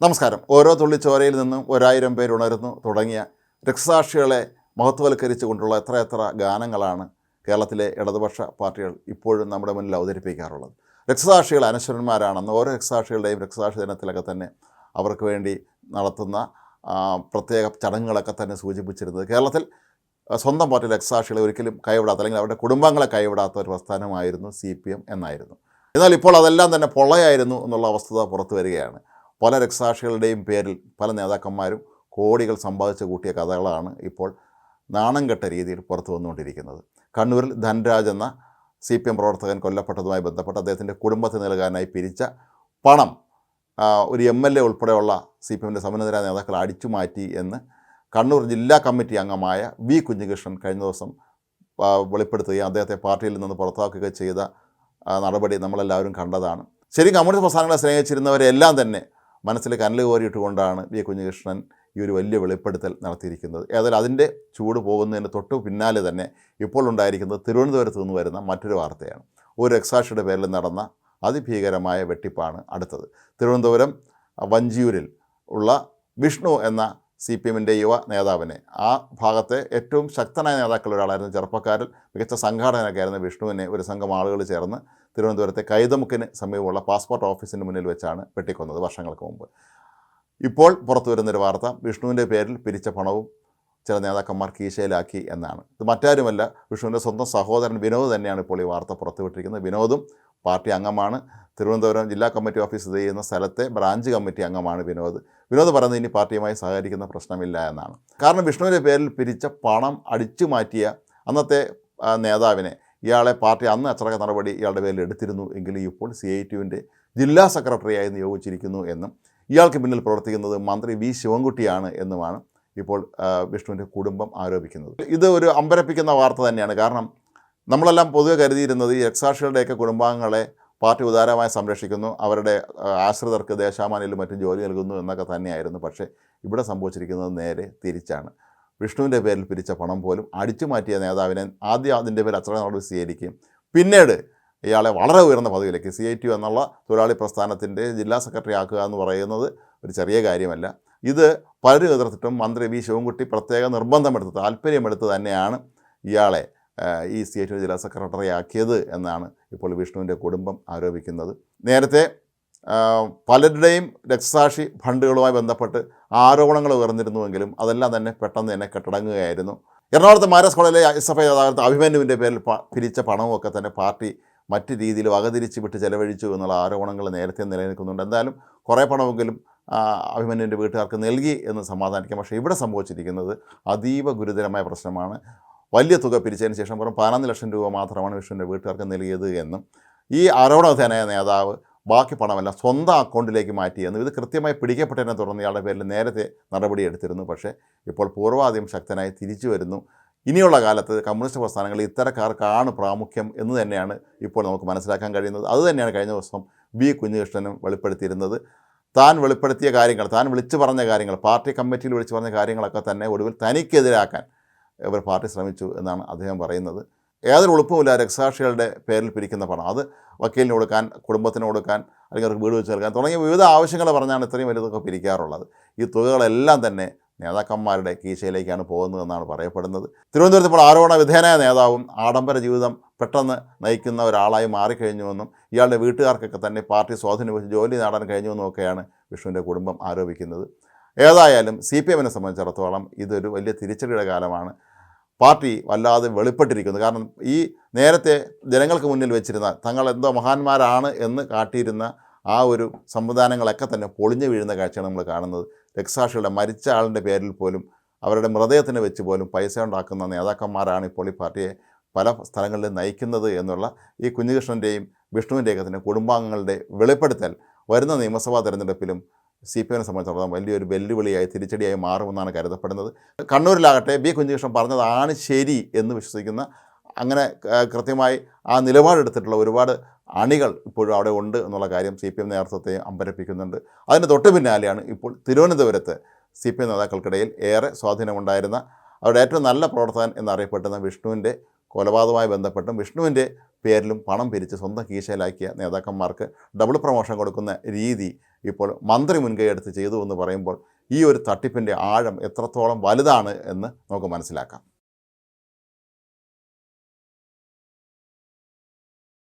നമസ്കാരം. ഓരോ തുള്ളി ചോരയിൽ നിന്നും ഒരായിരം പേര് ഉണരുന്നു. തുടങ്ങിയ രക്തസാക്ഷികളെ മഹത്വവൽക്കരിച്ചുകൊണ്ടുള്ള എത്ര എത്ര ഗാനങ്ങളാണ് കേരളത്തിലെ ഇടതുപക്ഷ പാർട്ടികൾ ഇപ്പോഴും നമ്മുടെ മുന്നിൽ അവതരിപ്പിക്കാറുള്ളത്. രക്തസാക്ഷികൾ അനശ്വരന്മാരാണെന്ന് ഓരോ രക്തസാക്ഷികളുടെയും രക്തസാക്ഷി ദിനത്തിലൊക്കെ തന്നെ അവർക്ക് വേണ്ടി നടത്തുന്ന പ്രത്യേക ചടങ്ങുകളൊക്കെ തന്നെ സൂചിപ്പിച്ചിരുന്നത്. കേരളത്തിൽ സ്വന്തം പാർട്ടി രക്തസാക്ഷികളെ ഒരിക്കലും കൈവിടാത്ത അല്ലെങ്കിൽ അവരുടെ കുടുംബങ്ങളെ കൈവിടാത്ത ഒരു പ്രസ്ഥാനമായിരുന്നു സി പി എം എന്നായിരുന്നു. എന്നാൽ ഇപ്പോൾ അതെല്ലാം തന്നെ പൊള്ളയായിരുന്നു എന്നുള്ള വസ്തുത പുറത്തു വരികയാണ്. പല രക്തസാക്ഷികളുടെയും പേരിൽ പല നേതാക്കന്മാരും കോടികൾ സമ്പാദിച്ച് കൂട്ടിയ കഥകളാണ് ഇപ്പോൾ നാണം കെട്ട രീതിയിൽ പുറത്തു വന്നുകൊണ്ടിരിക്കുന്നത്. കണ്ണൂരിൽ ധൻരാജ് എന്ന സി പി എം പ്രവർത്തകൻ കൊല്ലപ്പെട്ടതുമായി ബന്ധപ്പെട്ട് അദ്ദേഹത്തിന്റെ കുടുംബത്തിന് നൽകാനായി പിരിച്ച പണം ഒരു എം എൽ എ ഉൾപ്പെടെയുള്ള സി പി എമ്മിന്റെ സമന്വയ നേതാക്കൾ അടിച്ചു മാറ്റി എന്ന് കണ്ണൂർ ജില്ലാ കമ്മിറ്റി അംഗമായ വി കുഞ്ഞികൃഷ്ണൻ കഴിഞ്ഞ ദിവസം വെളിപ്പെടുത്തുകയും അദ്ദേഹത്തെ പാർട്ടിയിൽ നിന്ന് പുറത്താക്കുകയും ചെയ്ത നടപടി നമ്മളെല്ലാവരും കണ്ടതാണ്. ശരി കമ്മ്യൂണിസ്റ്റ് പ്രസ്ഥാനങ്ങളെ സ്നേഹിച്ചിരുന്നവരെല്ലാം തന്നെ മനസ്സിൽ കനൽ കോരിയിട്ടുകൊണ്ടാണ് വി കുഞ്ഞികൃഷ്ണൻ ഈ ഒരു വലിയ വെളിപ്പെടുത്തൽ നടത്തിയിരിക്കുന്നത്. ഏതായാലും അതിന്റെ ചൂട് പോകുന്നതിന് തൊട്ട് പിന്നാലെ തന്നെ ഇപ്പോൾ ഉണ്ടായിരിക്കുന്നത് തിരുവനന്തപുരത്ത് നിന്ന് വരുന്ന മറ്റൊരു വാർത്തയാണ്. ഒരു രക്സാക്ഷിയുടെ പേരിൽ നടന്ന അതിഭീകരമായ വെട്ടിപ്പാണ് അടുത്തത്. തിരുവനന്തപുരം വഞ്ചിയൂരിൽ ഉള്ള വിഷ്ണു എന്ന സി പി എമ്മിന്റെ യുവ നേതാവിനെ. ആ ഭാഗത്തെ ഏറ്റവും ശക്തനായ നേതാക്കളിൽ ഒരാളായിരുന്നു ചെറുപ്പക്കാരിൽ മികച്ച സംഘാടകനൊക്കെ ആയിരുന്ന വിഷ്ണുവിനെ ഒരു സംഘം ആളുകൾ ചേർന്ന് തിരുവനന്തപുരത്തെ കൈതമുക്കിന് സമീപമുള്ള പാസ്പോർട്ട് ഓഫീസിന് മുന്നിൽ വെച്ചാണ് വെട്ടിക്കൊന്നത് വർഷങ്ങൾക്ക് മുമ്പ്. ഇപ്പോൾ പുറത്തു വരുന്നൊരു വാർത്ത വിഷ്ണുവിന്റെ പേരിൽ പിരിച്ച പണവും ചില നേതാക്കന്മാർ കീശയിലാക്കി എന്നാണ്. ഇത് മറ്റാരുമല്ല വിഷ്ണുവിന്റെ സ്വന്തം സഹോദരൻ വിനോദ് തന്നെയാണ് ഇപ്പോൾ ഈ വാർത്ത പുറത്തുവിട്ടിരിക്കുന്നത്. വിനോദും പാർട്ടി അംഗമാണ്. തിരുവനന്തപുരം ജില്ലാ കമ്മിറ്റി ഓഫീസ് സ്ഥിതി ചെയ്യുന്ന സ്ഥലത്തെ ബ്രാഞ്ച് കമ്മിറ്റി അംഗമാണ് വിനോദ്. വിനോദ് പറയുന്നത് ഇനി പാർട്ടിയുമായി സഹകരിക്കുന്ന പ്രശ്നമില്ല എന്നാണ്. കാരണം വിഷ്ണുവിന്റെ പേരിൽ പിരിച്ച പണം അടിച്ചു മാറ്റിയ അന്നത്തെ നേതാവിനെ ഇയാളെ പാർട്ടി അന്ന് അച്ചടക്ക നടപടി ഇയാളുടെ പേരിൽ എടുത്തിരുന്നു എങ്കിലും ഇപ്പോൾ സി ഐ ടിയുവിന്റെ ജില്ലാ സെക്രട്ടറിയായി നിയോഗിച്ചിരിക്കുന്നു എന്നും ഇയാൾക്ക് പിന്നിൽ പ്രവർത്തിക്കുന്നത് മന്ത്രി വി ശിവൻകുട്ടിയാണ് എന്നുമാണ് ഇപ്പോൾ വിഷ്ണുവിന്റെ കുടുംബം ആരോപിക്കുന്നത്. ഇത് ഒരു അമ്പരപ്പിക്കുന്ന വാർത്ത തന്നെയാണ്. കാരണം നമ്മളെല്ലാം പൊതുവെ കരുതിയിരുന്നത് ഈ രക്സാക്ഷികളുടെയൊക്കെ കുടുംബാംഗങ്ങളെ പാർട്ടി ഉദാരമായി സംരക്ഷിക്കുന്നു അവരുടെ ആശ്രിതർക്ക് ദേശാമാനിലും മറ്റും ജോലി നൽകുന്നു എന്നൊക്കെ തന്നെയായിരുന്നു. പക്ഷേ ഇവിടെ സംഭവിച്ചിരിക്കുന്നത് നേരെ തിരിച്ചാണ്. വിഷ്ണുവിന്റെ പേരിൽ പിരിച്ച പണം പോലും അടിച്ചു മാറ്റിയ നേതാവിനെ ആദ്യം അതിന്റെ പേര് അച്ഛനെ നടപടി സ്വീകരിക്കുകയും പിന്നീട് ഇയാളെ വളരെ ഉയർന്ന പദവിയിലേക്ക് സി ഐ ടി എന്നുള്ള തൊഴിലാളി പ്രസ്ഥാനത്തിന്റെ ജില്ലാ സെക്രട്ടറി ആക്കുക എന്ന് പറയുന്നത് ഒരു ചെറിയ കാര്യമല്ല. ഇത് പലരും എതിർത്തിട്ടും മന്ത്രി വി. ശിവൻകുട്ടി പ്രത്യേക നിർബന്ധമെടുത്ത് താല്പര്യമെടുത്ത് തന്നെയാണ് ഇയാളെ ഈ സി ജില്ലാ സെക്രട്ടറി ആക്കിയത് എന്നാണ് ഇപ്പോൾ വിഷ്ണുവിന്റെ കുടുംബം ആരോപിക്കുന്നത്. നേരത്തെ പലരുടെയും രക്തസാക്ഷി ഫണ്ടുകളുമായി ബന്ധപ്പെട്ട് ആരോപണങ്ങൾ ഉയർന്നിരുന്നുവെങ്കിലും അതെല്ലാം തന്നെ പെട്ടെന്ന് തന്നെ കെട്ടടങ്ങുകയായിരുന്നു. എറണാകുളത്ത് മാരസ് കോളേജിലെ എസ് എഫ് ഐ നേതാവ് അഭിമന്യുവിന്റെ പേരിൽ പിരിച്ച പണവുമൊക്കെ തന്നെ പാർട്ടി മറ്റ് രീതിയിൽ വകതിരിച്ച് വിട്ട് ചെലവഴിച്ചു എന്നുള്ള ആരോപണങ്ങൾ നേരത്തെ നിലനിൽക്കുന്നുണ്ട്. എന്തായാലും കുറേ പണമെങ്കിലും അഭിമന്യുവിന്റെ വീട്ടുകാർക്ക് നൽകി എന്ന് സമാധാനിക്കാം. പക്ഷേ ഇവിടെ സംഭവിച്ചിരിക്കുന്നത് അതീവ ഗുരുതരമായ പ്രശ്നമാണ്. വലിയ തുക പിരിച്ചതിന് ശേഷം വെറും പതിനൊന്ന് ലക്ഷം രൂപ മാത്രമാണ് വിഷ്ണുവിന്റെ വീട്ടുകാർക്ക് നൽകിയത് എന്നും ഈ ആരോപണ വിധേയനായ നേതാവ് ബാക്കി പണമെല്ലാം സ്വന്തം അക്കൗണ്ടിലേക്ക് മാറ്റിയെന്നും ഇത് കൃത്യമായി പിടിക്കപ്പെട്ടതിനെ തുടർന്ന് ഇയാളുടെ പേരിൽ നേരത്തെ നടപടിയെടുത്തിരുന്നു പക്ഷേ ഇപ്പോൾ പൂർവാധികം ശക്തനായി തിരിച്ചു വരുന്നു. ഇനിയുള്ള കാലത്ത് കമ്മ്യൂണിസ്റ്റ് പ്രസ്ഥാനങ്ങളിൽ ഇത്തരക്കാർക്കാണ് പ്രാമുഖ്യം എന്ന് തന്നെയാണ് ഇപ്പോൾ നമുക്ക് മനസ്സിലാക്കാൻ കഴിയുന്നത്. അതുതന്നെയാണ് കഴിഞ്ഞ ദിവസം വി കുഞ്ഞുകൃഷ്ണനും വെളിപ്പെടുത്തിയിരുന്നത്. താൻ വെളിപ്പെടുത്തിയ കാര്യങ്ങൾ താൻ വിളിച്ചു പറഞ്ഞ കാര്യങ്ങൾ പാർട്ടി കമ്മിറ്റിയിൽ വിളിച്ചു പറഞ്ഞ കാര്യങ്ങളൊക്കെ തന്നെ ഒടുവിൽ തനിക്കെതിരാക്കാൻ ഇവർ പാർട്ടി ശ്രമിച്ചു എന്നാണ് അദ്ദേഹം പറയുന്നത്. യാതൊരു എളുപ്പമില്ല രക്തസാക്ഷികളുടെ പേരിൽ പിരിക്കുന്ന പണം. അത് വക്കീലിന് കൊടുക്കാൻ കുടുംബത്തിന് കൊടുക്കാൻ അല്ലെങ്കിൽ അവർക്ക് വീട് വെച്ച് നൽകാൻ തുടങ്ങിയ വിവിധ ആവശ്യങ്ങൾ പറഞ്ഞാണ് ഇത്രയും വലുതൊക്കെ തുക പിരിക്കാറുള്ളത്. ഈ തുകകളെല്ലാം തന്നെ നേതാക്കന്മാരുടെ കീശയിലേക്കാണ് പോകുന്നതെന്നാണ് പറയപ്പെടുന്നത്. തിരുവനന്തപുരത്ത് ഇപ്പോൾ ആരോപണ വിധേയനായ നേതാവും ആഡംബര ജീവിതം പെട്ടെന്ന് നയിക്കുന്ന ഒരാളായി മാറിക്കഴിഞ്ഞുവെന്നും ഇയാളുടെ വീട്ടുകാർക്കൊക്കെ തന്നെ പാർട്ടി സ്വാധീനം വെച്ച് ജോലി നേടാൻ കഴിഞ്ഞുവെന്നും ഒക്കെയാണ് വിഷ്ണുവിന്റെ കുടുംബം ആരോപിക്കുന്നത്. ഏതായാലും സി പി എമ്മിനെ സംബന്ധിച്ചിടത്തോളം ഇതൊരു വലിയ തിരിച്ചടിയുടെ കാലമാണ്. പാർട്ടി വല്ലാതെ വെളിപ്പെട്ടിരിക്കുന്നു. കാരണം ഈ നേരത്തെ ജനങ്ങൾക്ക് മുന്നിൽ വെച്ചിരുന്ന തങ്ങൾ എന്തോ മഹാന്മാരാണ് എന്ന് കാട്ടിയിരുന്ന ആ ഒരു സംവിധാനങ്ങളൊക്കെ തന്നെ പൊളിഞ്ഞു വീഴുന്ന കാഴ്ചയാണ് നമ്മൾ കാണുന്നത്. രക്സാക്ഷിയുടെ മരിച്ച ആളിന്റെ പേരിൽ പോലും അവരുടെ മൃതദേഹത്തിന് വെച്ച് പോലും പൈസ ഉണ്ടാക്കുന്ന നേതാക്കന്മാരാണ് ഇപ്പോൾ ഈ പാർട്ടിയെ പല സ്ഥലങ്ങളിൽ നയിക്കുന്നത് എന്നുള്ള ഈ കുഞ്ഞികൃഷ്ണന്റെയും വിഷ്ണുവിന്റെയൊക്കെ തന്നെ കുടുംബാംഗങ്ങളുടെ വെളിപ്പെടുത്തൽ വരുന്ന നിയമസഭാ തെരഞ്ഞെടുപ്പിലും സി പി എമ്മിനെ സംബന്ധിച്ചിടത്തോളം വലിയൊരു വെല്ലുവിളിയായി തിരിച്ചടിയായി മാറുമെന്നാണ് കരുതപ്പെടുന്നത്. കണ്ണൂരിലാകട്ടെ ബി കുഞ്ഞികൃഷ്ണൻ പറഞ്ഞതാണ് ശരി എന്ന് വിശ്വസിക്കുന്ന അങ്ങനെ കൃത്യമായി ആ നിലപാടെടുത്തിട്ടുള്ള ഒരുപാട് അണികൾ ഇപ്പോഴും അവിടെ ഉണ്ട് എന്നുള്ള കാര്യം സി പി എം നേതൃത്വത്തെ അമ്പരപ്പിക്കുന്നുണ്ട്. അതിന് തൊട്ട് പിന്നാലെയാണ് ഇപ്പോൾ തിരുവനന്തപുരത്ത് സി പി എം നേതാക്കൾക്കിടയിൽ ഏറെ സ്വാധീനമുണ്ടായിരുന്ന അവരുടെ ഏറ്റവും നല്ല പ്രവർത്തകൻ എന്നറിയപ്പെടുന്ന വിഷ്ണുവിന്റെ കൊലപാതകവുമായി ബന്ധപ്പെട്ടും വിഷ്ണുവിന്റെ പേരിലും പണം പിരിച്ച് സ്വന്തം കീശയിലാക്കിയ നേതാക്കന്മാർക്ക് ഡബിൾ പ്രൊമോഷൻ കൊടുക്കുന്ന രീതി ഇപ്പോൾ മന്ത്രി മുൻകൈ എടുത്ത് ചെയ്തു എന്ന് പറയുമ്പോൾ ഈ ഒരു തട്ടിപ്പിന്റെ ആഴം എത്രത്തോളം വലുതാണ് എന്ന് നമുക്ക് മനസ്സിലാക്കാം.